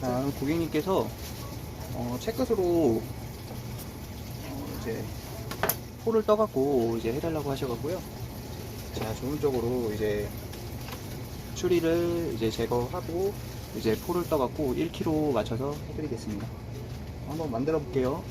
자, 고객님께서 어, 채끝으로 어, 이제 포를 떠갖고 이제 해달라고 하셔갖고요. 자, 좋은 쪽으로 이제 추리를 이제 제거하고 이제 포를 떠갖고 1kg 맞춰서 해드리겠습니다. 한번 만들어 볼게요.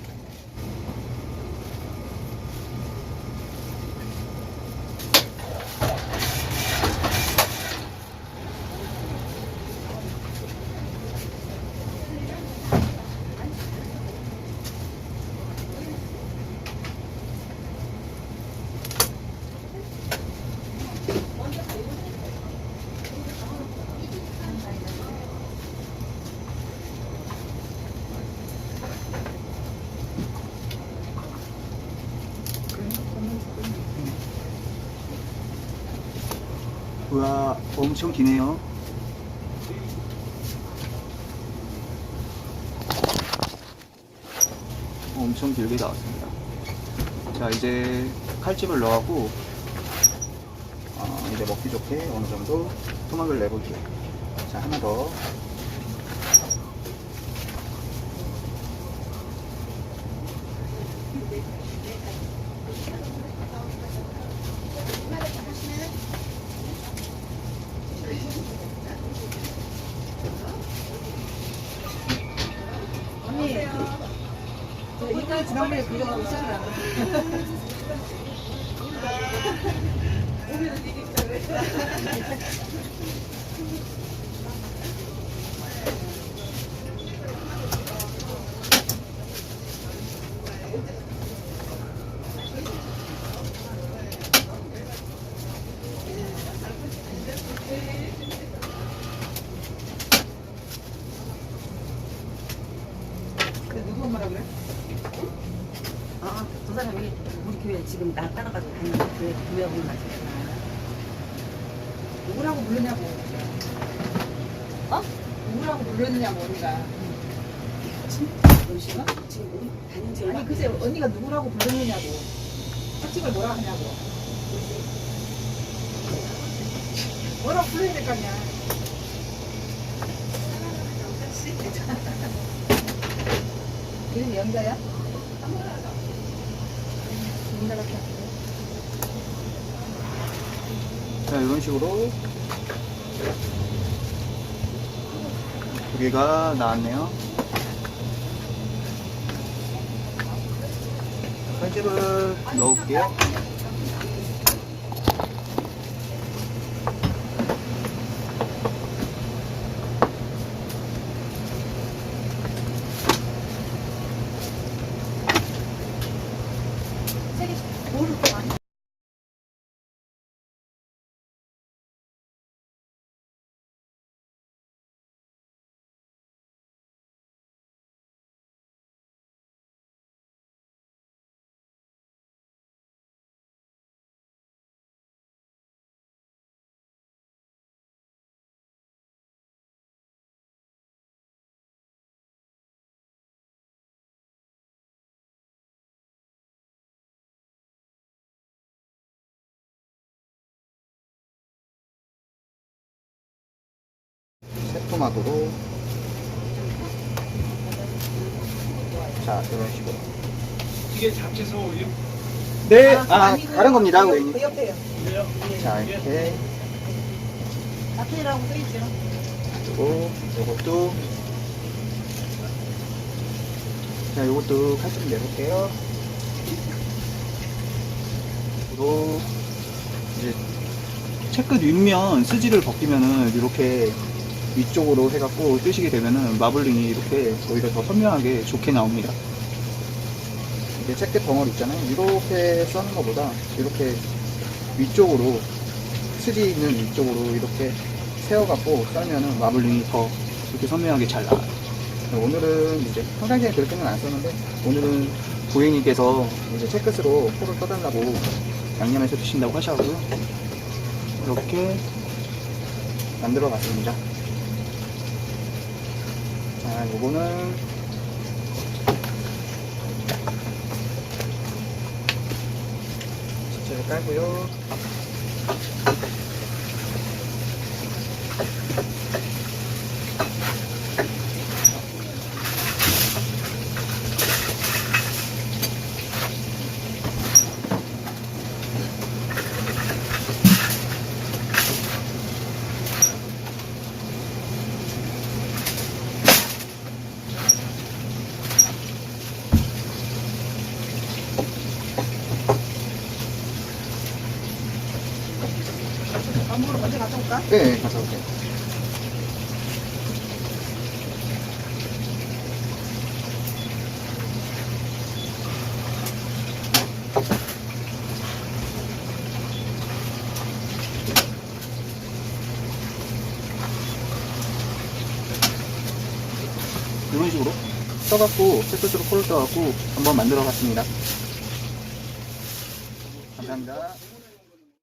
와, 엄청 기네요. 엄청 길게 나왔습니다. 자, 이제 칼집을 넣어갖고, 어, 이제 먹기 좋게 어느 정도 토막을 내볼게요. 자, 하나 더. 언니, 저 인터넷 지난번에 구경하고 있으시면 그 누구 엄마라 그래? 아, 저 사람이 우리 교회 지금 나 따라가지고 다니는 교회 교회 오는 맞잖아. 누구라고 부르냐고. 어? 누구라고 부르느냐고 언니가. 음식은 지금 우리 다닌 지 얼마 아니 글쎄 언니가 누구라고 부르느냐고. 특징을 뭐라 하냐고. 뭐라고 불러야 될거 아니야. 이름 영자야? 자, 이런 식으로 두 개가 나왔네요. 칼집을 넣을게요. 새토마토로 자, 이런 식으로. 이게 잡채소 올려? 네, 아, 다른 겁니다, 그 고객님. 옆에요. 자, 이렇게 마트라고 써있죠. 그리고 요것도 자 요것도 칼집 내볼게요 그리고 이제 채끝 윗면 스지를 벗기면은 이렇게 위쪽으로 해갖고 뜨시게 되면은 마블링이 이렇게 오히려 더 선명하게 좋게 나옵니다 이게 채끝 덩어리 있잖아요 이렇게 써는 것보다 이렇게 위쪽으로 스지 있는 위쪽으로 이렇게 세워갖고 썰면은 마블링이 더 이렇게 선명하게 잘 나와요. 오늘은 이제 평상시에 그렇게는 안 썼는데 오늘은 고객님께서 이제 채끝으로 포를 떠달라고 양념해서 드신다고 하셔가지고 이렇게 만들어 봤습니다. 자, 요거는 전체를 깔고요. 가져올까? 네, 가져오세요. 이런 식으로 써갖고 세트로 폴을 떠갖고 한번 만들어 봤습니다. 감사합니다.